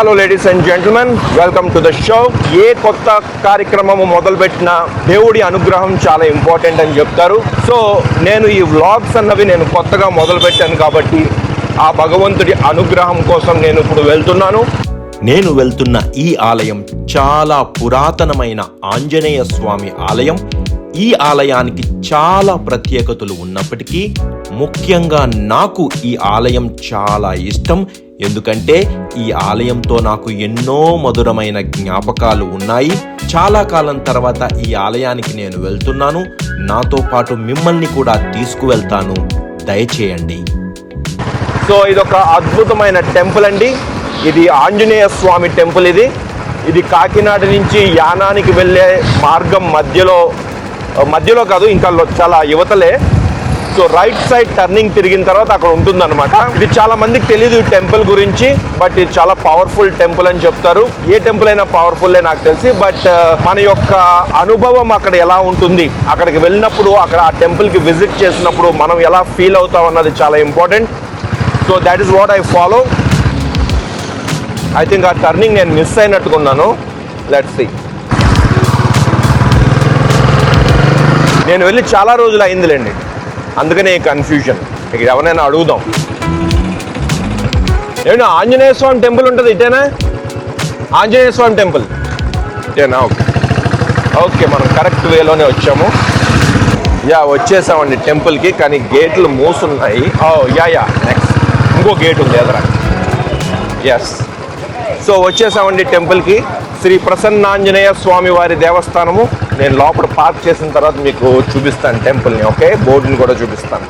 Hello ladies and gentlemen welcome to the show ఏ కొత్త కార్యక్రమము మొదలుపెట్టినా దేవుడి అనుగ్రహం చాలా ఇంపార్టెంట్ అని చెప్తారు. సో నేను ఈ వ్లాగ్స్ అన్నవి నేను కొత్తగా మొదలుపెట్టాను కాబట్టి ఆ భగవంతుడి అనుగ్రహం కోసం నేను ఇప్పుడు వెళ్తున్నాను. నేను వెళ్తున్న ఈ ఆలయం చాలా పురాతనమైన ఆంజనేయ స్వామి ఆలయం. ఈ ఆలయానికి చాలా ప్రత్యేకతలు ఉన్నప్పటికీ ముఖ్యంగా నాకు ఈ ఆలయం చాలా ఇష్టం. ఎందుకంటే ఈ ఆలయంతో నాకు ఎన్నో మధురమైన జ్ఞాపకాలు ఉన్నాయి. చాలా కాలం తర్వాత ఈ ఆలయానికి నేను వెళ్తున్నాను. నాతో పాటు మిమ్మల్ని కూడా తీసుకువెళ్తాను. దయచేయండి. సో ఇది ఒక అద్భుతమైన టెంపుల్ అండి. ఇది ఆంజనేయ స్వామి టెంపుల్ ఇది. ఇది కాకినాడ నుంచి యానానికి వెళ్ళే మార్గం మధ్యలో మధ్యలో కాదు ఇంకా చాలా యువతలే. సో రైట్ సైడ్ టర్నింగ్ తిరిగిన తర్వాత అక్కడ ఉంటుందన్నమాట. ఇది చాలా మందికి తెలియదు ఈ టెంపుల్ గురించి బట్ ఇది చాలా పవర్ఫుల్ టెంపుల్ అని చెప్తారు. ఏ టెంపుల్ అయినా పవర్ఫుల్ నాకు తెలిసి బట్ uh, మన యొక్క అనుభవం అక్కడ ఎలా ఉంటుంది అక్కడికి వెళ్ళినప్పుడు అక్కడ ఆ టెంపుల్కి విజిట్ చేసినప్పుడు మనం ఎలా ఫీల్ అవుతాం అన్నది చాలా important so that is what I follow I think ఆ టర్నింగ్ నేను మిస్ అయినట్టుకున్నాను. లెట్స్ సి నేను వెళ్ళి చాలా రోజులు అయిందిలేండి. అందుకనే కన్ఫ్యూజన్ ఇక ఎవరైనా అడుగుదాం. ఏమన్నా ఆంజనేయ స్వామి టెంపుల్ ఉంటుంది ఇటేనా? ఆంజనేయ స్వామి టెంపుల్. ఇటేనా? ఓకే. ఓకే మనం కరెక్ట్ వేలోనే వచ్చాము. యా వచ్చేసామండి టెంపుల్కి కానీ గేట్లు మూసున్నాయి. ఓ యా యా నెక్స్ట్ ఇంకో గేట్ ఉంది ఎదరా? ఎస్ సో వచ్చేసామండి టెంపుల్కి. శ్రీ ప్రసన్నాంజనేయ స్వామి వారి దేవస్థానము. నేను లోపల పార్క్ చేసిన తర్వాత మీకు చూపిస్తాను టెంపుల్ని ఓకే బోర్డుని కూడా చూపిస్తాను.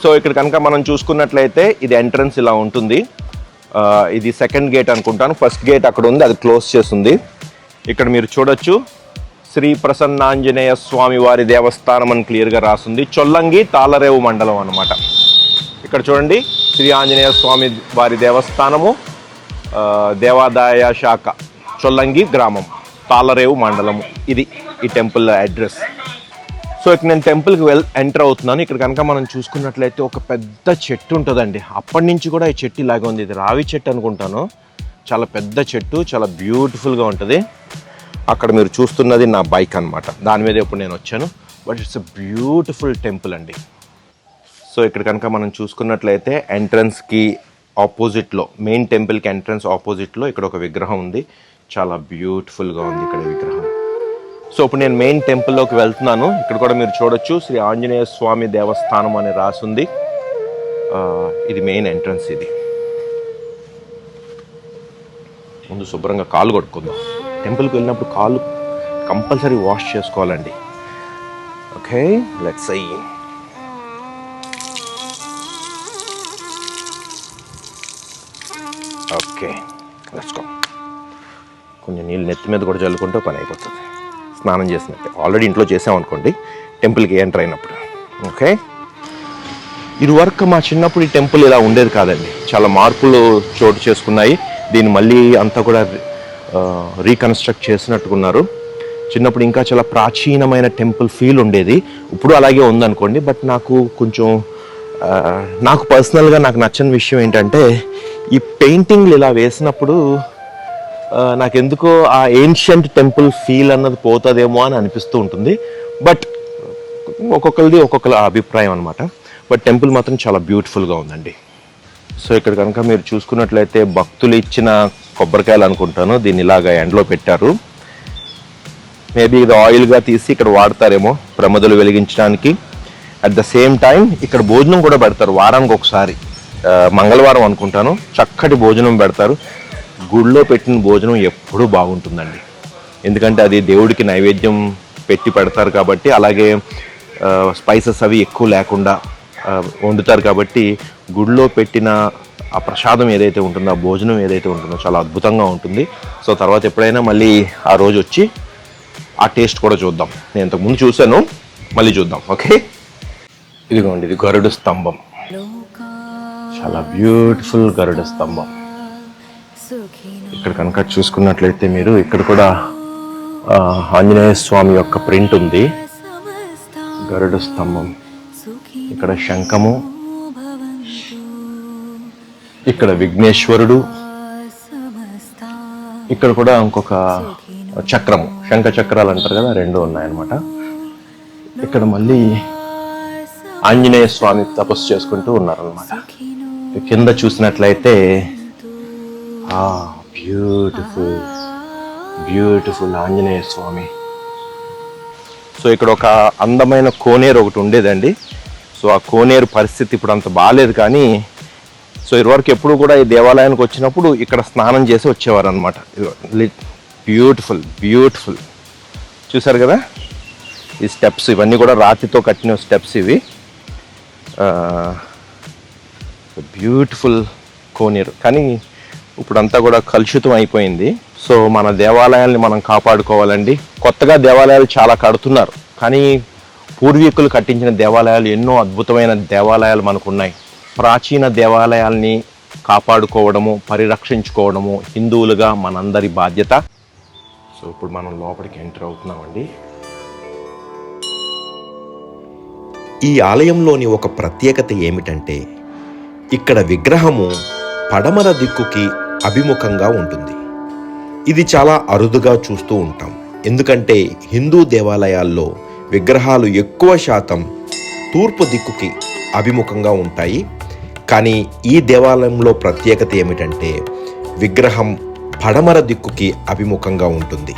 సో ఇక్కడ కనుక మనం చూసుకున్నట్లయితే ఇది ఎంట్రన్స్ ఇలా ఉంటుంది. ఇది సెకండ్ గేట్ అనుకుంటాను. ఫస్ట్ గేట్ అక్కడ ఉంది అది క్లోజ్ చేస్తుంది. ఇక్కడ మీరు చూడొచ్చు శ్రీ ప్రసన్నాంజనేయ స్వామి వారి దేవస్థానం అని క్లియర్గా రాస్తుంది చొల్లంగి తాళరేవు మండలం అనమాట ఇక్కడ చూడండి శ్రీ ఆంజనేయ స్వామి వారి దేవస్థానము దేవాదాయ శాఖ చొల్లంగి గ్రామం తాళరేవు మండలము. ఇది ఈ టెంపుల్ అడ్రస్. సో ఇక్కడ నేను టెంపుల్కి వెల్ ఎంటర్ అవుతున్నాను. ఇక్కడ కనుక మనం చూసుకున్నట్లయితే ఒక పెద్ద చెట్టు ఉంటుందండి. అప్పటి నుంచి కూడా ఈ చెట్టు ఇలాగే ఉంది. ఇది రావి చెట్టు అనుకుంటాను. చాలా పెద్ద చెట్టు చాలా బ్యూటిఫుల్గా ఉంటుంది. అక్కడ మీరు చూస్తున్నది నా బైక్ అన్నమాట. దాని మీద ఇప్పుడు నేను వచ్చాను. But it's a beautiful temple అండి. సో ఇక్కడ కనుక మనం చూసుకున్నట్లయితే ఎంట్రన్స్కి ఆపోజిట్లో మెయిన్ టెంపుల్కి ఎంట్రన్స్ ఆపోజిట్లో ఇక్కడ ఒక విగ్రహం ఉంది. చాలా బ్యూటిఫుల్గా ఉంది ఇక్కడ విగ్రహం. సో ఇప్పుడు నేను మెయిన్ టెంపుల్లోకి వెళ్తున్నాను. ఇక్కడ కూడా మీరు చూడొచ్చు శ్రీ ఆంజనేయ స్వామి దేవస్థానం అని రాసుంది. ఇది మెయిన్ ఎంట్రన్స్ ఇది. ముందు శుభ్రంగా కాలు కొట్టుకుందాం టెంపుల్కి వెళ్ళినప్పుడు కాలు కంపల్సరీ వాష్ చేసుకోవాలండి. ఓకే లెట్స్ అయ్యి ఓకే లెట్స్ గో కొంచెం నీళ్ళు నెత్తి మీద కూడా చల్లుకుంటే పని అయిపోతుంది. స్నానం చేసినట్టే. ఆల్రెడీ ఇంట్లో చేసామనుకోండి టెంపుల్కి ఎంటర్ అయినప్పుడు. ఓకే? ఇది వరకు మా చిన్నప్పుడు ఈ టెంపుల్ ఇలా ఉండేది కాదండి. చాలా మార్పులు చోటు చేసుకున్నాయి. దీన్ని మళ్ళీ అంతా కూడా రీకన్స్ట్రక్ట్ చేసినట్టుకున్నారు. చిన్నప్పుడు ఇంకా చాలా ప్రాచీనమైన టెంపుల్ ఫీల్ ఉండేది. ఇప్పుడు అలాగే ఉందనుకోండి బట్ నాకు కొంచెం నాకు పర్సనల్గా నాకు నచ్చని విషయం ఏంటంటే ఈ పెయింటింగ్లు ఇలా వేసినప్పుడు నాకెందుకో ఆ ఏన్షియంట్ టెంపుల్ ఫీల్ అన్నది పోతుందేమో అని అనిపిస్తూ ఉంటుంది. బట్ ఒక్కొక్కరిది ఒక్కొక్కరి అభిప్రాయం అనమాట బట్ టెంపుల్ మాత్రం చాలా బ్యూటిఫుల్గా ఉందండి. సో ఇక్కడ కనుక మీరు చూసుకున్నట్లయితే భక్తులు ఇచ్చిన కొబ్బరికాయలు అనుకుంటాను. దీన్ని ఇలాగా ఎండలో పెట్టారు. మేబీ ఇది ఆయిల్గా తీసి ఇక్కడ వాడతారేమో ప్రమదలు వెలిగించడానికి. అట్ ద సేమ్ టైం ఇక్కడ భోజనం కూడా పెడతారు. వారానికి ఒకసారి మంగళవారం అనుకుంటాను. చక్కటి భోజనం పెడతారు. గుడిలో పెట్టిన భోజనం ఎప్పుడూ బాగుంటుందండి. ఎందుకంటే అది దేవుడికి నైవేద్యం పెట్టి పెడతారు కాబట్టి అలాగే స్పైసెస్ అవి ఎక్కువ లేకుండా వండుతారు కాబట్టి గుడిలో పెట్టిన ఆ ప్రసాదం ఏదైతే ఉంటుందో ఆ భోజనం ఏదైతే ఉంటుందో చాలా అద్భుతంగా ఉంటుంది. సో తర్వాత ఎప్పుడైనా మళ్ళీ ఆ రోజు వచ్చి ఆ టేస్ట్ కూడా చూద్దాం. నేను ఇంతకుముందు చూశాను మళ్ళీ చూద్దాం ఓకే? ఇదిగోండి ఇది గరుడు స్తంభం. చాలా బ్యూటిఫుల్ గరుడు స్తంభం. ఇక్కడ కనుక చూసుకున్నట్లయితే మీరు ఇక్కడ కూడా ఆంజనేయ స్వామి యొక్క ప్రింట్ ఉంది. గరుడ స్తంభం ఇక్కడ శంఖము ఇక్కడ విఘ్నేశ్వరుడు ఇక్కడ కూడా ఇంకొక చక్రము శంఖ చక్రాలు అంటారు కదా రెండు ఉన్నాయన్నమాట. ఇక్కడ మళ్ళీ ఆంజనేయ స్వామి తపస్సు చేసుకుంటూ ఉన్నారనమాట కింద చూసినట్లయితే beautiful beautiful Anjaneya Swami. So ఇక్కడ ఒక అందమైన కోనేరు ఒకటి ఉండేదండి. సో ఆ కోనేరు పరిస్థితి ఇప్పుడు అంత బాగాలేదు కానీ సో ఇదివరకు ఎప్పుడు కూడా ఈ దేవాలయానికి వచ్చినప్పుడు ఇక్కడ స్నానం చేసి వచ్చేవారు అనమాట బ్యూటిఫుల్ బ్యూటిఫుల్ చూసారు కదా? ఈ స్టెప్స్ ఇవన్నీ కూడా రాతితో కట్టిన స్టెప్స్ ఇవి. బ్యూటిఫుల్ కోనేరు. కానీ ఇప్పుడంతా కూడా కలుషితం అయిపోయింది. సో మన దేవాలయాల్ని మనం కాపాడుకోవాలండి. కొత్తగా దేవాలయాలు చాలా కడుతున్నారు. కానీ పూర్వీకులు కట్టించిన దేవాలయాలు ఎన్నో అద్భుతమైన దేవాలయాలు మనకు ఉన్నాయి ప్రాచీన దేవాలయాల్ని కాపాడుకోవడము పరిరక్షించుకోవడము హిందువులుగా మనందరి బాధ్యత. సో ఇప్పుడు మనం లోపలికి ఎంటర్ అవుతున్నామండి. ఈ ఆలయంలోని ఒక ప్రత్యేకత ఏమిటంటే ఇక్కడ విగ్రహము పడమర దిక్కుకి అభిముఖంగా ఉంటుంది. ఇది చాలా అరుదుగా చూస్తూ ఉంటాం. ఎందుకంటే హిందూ దేవాలయాల్లో విగ్రహాలు ఎక్కువ శాతం తూర్పు దిక్కుకి అభిముఖంగా ఉంటాయి. కానీ ఈ దేవాలయంలో ప్రత్యేకత ఏమిటంటే విగ్రహం పడమర దిక్కుకి అభిముఖంగా ఉంటుంది.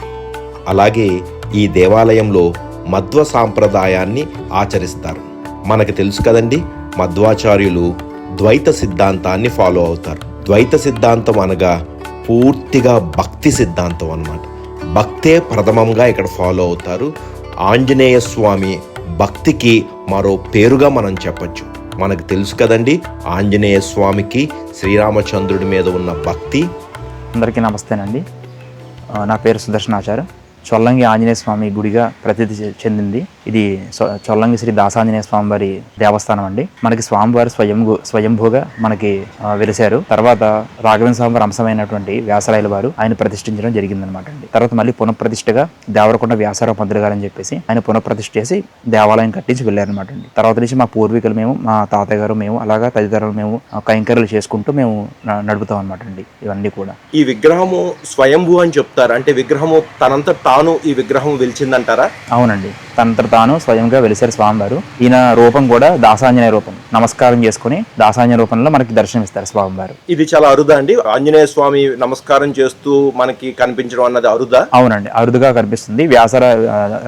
అలాగే ఈ దేవాలయంలో మధ్వ సాంప్రదాయాన్ని ఆచరిస్తారు. మనకు తెలుసు కదండి మధ్వాచార్యులు ద్వైత సిద్ధాంతాన్ని ఫాలో అవుతారు. ద్వైత సిద్ధాంతం అనగా పూర్తిగా భక్తి సిద్ధాంతం అన్నమాట. భక్తే ప్రథమంగా ఇక్కడ ఫాలో అవుతారు. ఆంజనేయ స్వామి భక్తికి మరో పేరుగా మనం చెప్పచ్చు. మనకు తెలుసు కదండి ఆంజనేయ స్వామికి శ్రీరామచంద్రుడి మీద ఉన్న భక్తి. అందరికీ నమస్తేనండి. నా పేరు సుదర్శనాచార్య. చొల్లంగి ఆంజనేయ స్వామి గుడిగా ప్రసిద్ధి చె- చెందింది. ఇది చొల్లంగి శ్రీ దాసాంజనేయ స్వామి వారి దేవస్థానం అండి. మనకి స్వామివారు స్వయంభూ స్వయంభూగా మనకి వెలిశారు. తర్వాత రాఘవేంద్ర స్వామి వారి అంశమైనటువంటి వ్యాసరాయల వారు ఆయన ప్రతిష్ఠించడం జరిగిందనమాట అండి. తర్వాత మళ్ళీ పునఃప్రతిష్ఠగా దేవరకొండ వ్యాసారావు పంతులు గారు అని చెప్పేసి ఆయన పునఃప్రతిష్ఠ చేసి దేవాలయం కట్టించి వెళ్ళారనమాట అండి. తర్వాత నుంచి మా పూర్వీకులు మేము మా తాతయ్య గారు మేము అలాగా తదితరులు మేము కైంకర్యలు చేసుకుంటూ మేము న- నడుపుతాం అనమాట అండి. ఇవన్నీ కూడా. ఈ విగ్రహము స్వయంభూ అని చెప్తారు. అంటే విగ్రహము తనంత తాను ఈ విగ్రహం వెలిచిందంటారా? అవునండి. తనంతట తాను స్వయంగా వెలిసారు స్వామివారు. ఈయన రూపం కూడా దాసాంజనేయ రూపం. నమస్కారం చేసుకుని దాసాంజనేయ రూపంలో మనకి దర్శనమిస్తారు స్వామివారు. ఇది చాలా అరుదా అండి. ఆంజనేయ స్వామి నమస్కారం చేస్తూ మనకి కనిపించడం అన్నది అరుదా? అవునండి. అరుదుగా కనిపిస్తుంది. వ్యాసర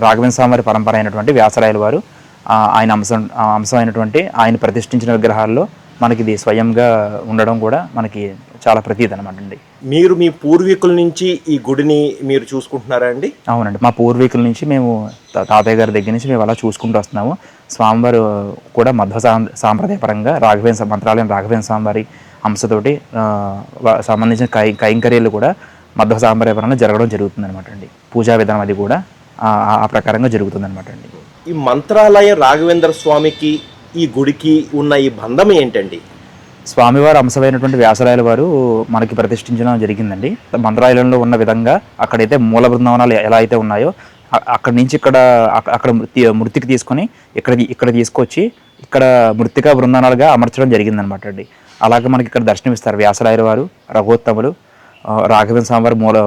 రాఘవేంద్ర స్వామి వారి పరంపర అయినటువంటి వ్యాసరాయల వారు ఆయన అంశం ఆ అంశం అయినటువంటి ఆయన ప్రతిష్ఠించిన విగ్రహాల్లో మనకి ఇది స్వయంగా ఉండడం కూడా మనకి చాలా ప్రతీతి అనమాట అండి. మీరు మీ పూర్వీకుల నుంచి ఈ గుడిని మీరు చూసుకుంటున్నారా అండి? అవునండి. మా పూర్వీకుల నుంచి మేము తాతయ్య గారి దగ్గర నుంచి మేము అలా చూసుకుంటూ వస్తున్నాము. స్వామివారు కూడా మధ్వ సాంప్రదాయపరంగా రాఘవేంద్ర మంత్రాలయం రాఘవేంద్ర స్వామివారి అంశతోటి సంబంధించిన కై కైంకర్యాలు కూడా మధ్వ సాంప్రదాయపరంగా జరగడం జరుగుతుంది అనమాట అండి. పూజా విధానం అది కూడా ఆ ప్రకారంగా జరుగుతుంది అనమాట అండి. ఈ మంత్రాలయ రాఘవేంద్ర స్వామికి ఈ గుడికి ఉన్న ఈ బంధం ఏంటండి? స్వామివారి అంశమైనటువంటి వ్యాసరాయల వారు మనకి ప్రతిష్ఠించడం జరిగిందండి. మంత్రాలయంలో ఉన్న విధంగా అక్కడైతే మూల బృందావనాలు ఎలా అయితే ఉన్నాయో అక్కడి నుంచి ఇక్కడ అక్క- అక్కడ మృతి మృతికి తీసుకొని ఇక్కడ ఇక్కడ తీసుకొచ్చి ఇక్కడ మృతికా బృందావనాలుగా అమర్చడం జరిగిందనమాట అండి. అలాగే మనకి ఇక్కడ దర్శనమిస్తారు వ్యాసరాయల వారు రఘోత్తములు రాఘవేంద్ర స్వామి వారి మూల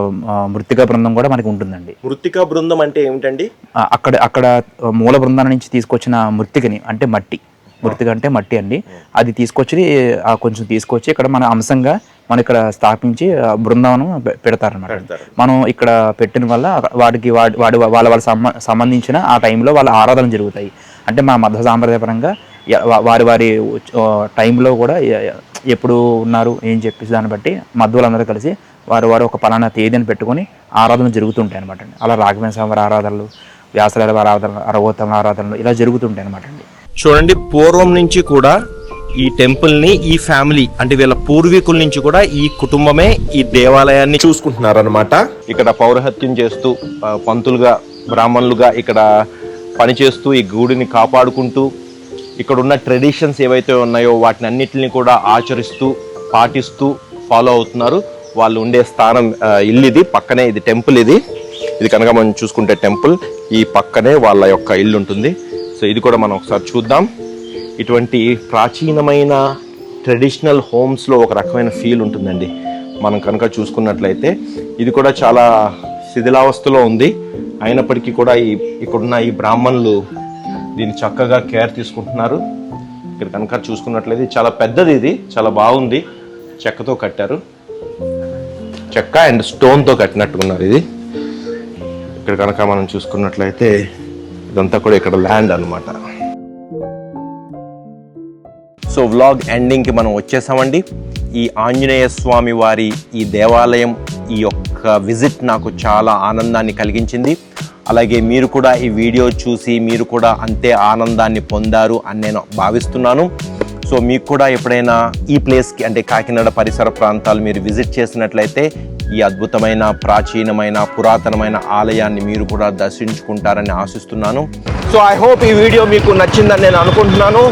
మృతికా బృందం కూడా మనకి ఉంటుందండి. మృతికా బృందం అంటే ఏమిటండి? అక్కడ అక్కడ మూల బృందాల నుంచి తీసుకొచ్చిన మృతికని అంటే మట్టి. మృతిక అంటే మట్టి అండి. అది తీసుకొచ్చి ఆ, కొంచెం తీసుకొచ్చి ఇక్కడ మన అంశంగా మన ఇక్కడ స్థాపించి బృందావనం పె- పెడతారన్నమాట. పెడతారు. మనం ఇక్కడ పెట్టిన వల్ల వాడికి వాడి వాడి వాళ్ళ వాళ్ళ సంబ- సంబంధించిన ఆ టైంలో వాళ్ళ ఆరాధనలు జరుగుతాయి. అంటే మా మధ్య సాంప్రదాయపరంగా వారి వారి టైంలో కూడా ఎప్పుడు ఉన్నారు ఏం చెప్పేసి దాన్ని బట్టి మధ్యలందరూ కలిసి వారు వారు ఒక పలానా తేదీని పెట్టుకొని ఆరాధనలు జరుగుతుంటాయి అనమాట అండి. అలా రాఘవేంద్ర స్వామి వారి ఆరాధనలు వ్యాసరాల వారి ఆరాధనలు అరవోత్తమ ఆరాధనలు ఇలా జరుగుతుంటాయి అనమాట అండి. చూడండి పూర్వం నుంచి కూడా ఈ టెంపుల్ని ఈ ఫ్యామిలీ అంటే వీళ్ళ పూర్వీకుల నుంచి కూడా ఈ కుటుంబమే ఈ దేవాలయాన్ని చూసుకుంటున్నారనమాట ఇక్కడ పౌరహత్యం చేస్తూ పంతులుగా బ్రాహ్మణులుగా ఇక్కడ పనిచేస్తూ ఈ గుడిని కాపాడుకుంటూ ఇక్కడ ఉన్న ట్రెడిషన్స్ ఏవైతే ఉన్నాయో వాటిని అన్నిటిని కూడా ఆచరిస్తూ పాటిస్తూ ఫాలో అవుతున్నారు. వాళ్ళు ఉండే స్థానం ఇల్లు ఇది పక్కనే ఇది టెంపుల్ ఇది. ఇది కనుక మనం చూసుకుంటే టెంపుల్ ఈ పక్కనే వాళ్ళ యొక్క ఇల్లు ఉంటుంది సో ఇది కూడా మనం ఒకసారి చూద్దాం. ఇటువంటి ప్రాచీనమైన ట్రెడిషనల్ హోమ్స్లో ఒక రకమైన ఫీల్ ఉంటుందండి. మనం కనుక చూసుకున్నట్లయితే ఇది కూడా చాలా శిథిలావస్థలో ఉంది. అయినప్పటికీ కూడా ఈ ఇక్కడున్న ఈ బ్రాహ్మణులు దీన్ని చక్కగా కేర్ తీసుకుంటున్నారు. ఇక్కడ కనుక చూసుకున్నట్లయితే చాలా పెద్దది ఇది చాలా బాగుంది. చెక్కతో కట్టారు. చెక్క అండ్ స్టోన్తో కట్టినట్టున్నారు ఇది. ఇక్కడ కనుక మనం చూసుకున్నట్లయితే ఇదంతా కూడా ఇక్కడ ల్యాండ్ అనమాట సో వ్లాగ్ ఎండింగ్కి మనం వచ్చేసామండి. ఈ ఆంజనేయ స్వామి వారి ఈ దేవాలయం ఈ యొక్క విజిట్ నాకు చాలా ఆనందాన్ని కలిగించింది. అలాగే మీరు కూడా ఈ వీడియో చూసి మీరు కూడా అంతే ఆనందాన్ని పొందారు అని నేను భావిస్తున్నాను. సో మీకు కూడా ఎప్పుడైనా ఈ ప్లేస్కి అంటే కాకినాడ పరిసర ప్రాంతాలు మీరు విజిట్ చేసినట్లయితే ఈ అద్భుతమైన ప్రాచీనమైన పురాతనమైన ఆలయాన్ని మీరు కూడా దర్శించుకుంటారని ఆశిస్తున్నాను. సో ఐ హోప్ ఈ వీడియో మీకు నచ్చిందని నేను అనుకుంటున్నాను.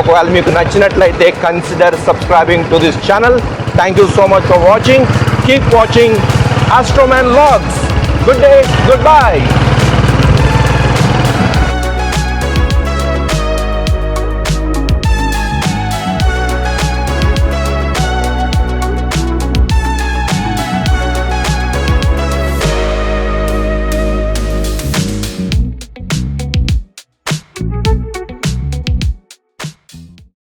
ఒకవేళ మీకు నచ్చినట్లయితే consider subscribing to this channel thank you so much for watching keep watching astroman logs good day goodbye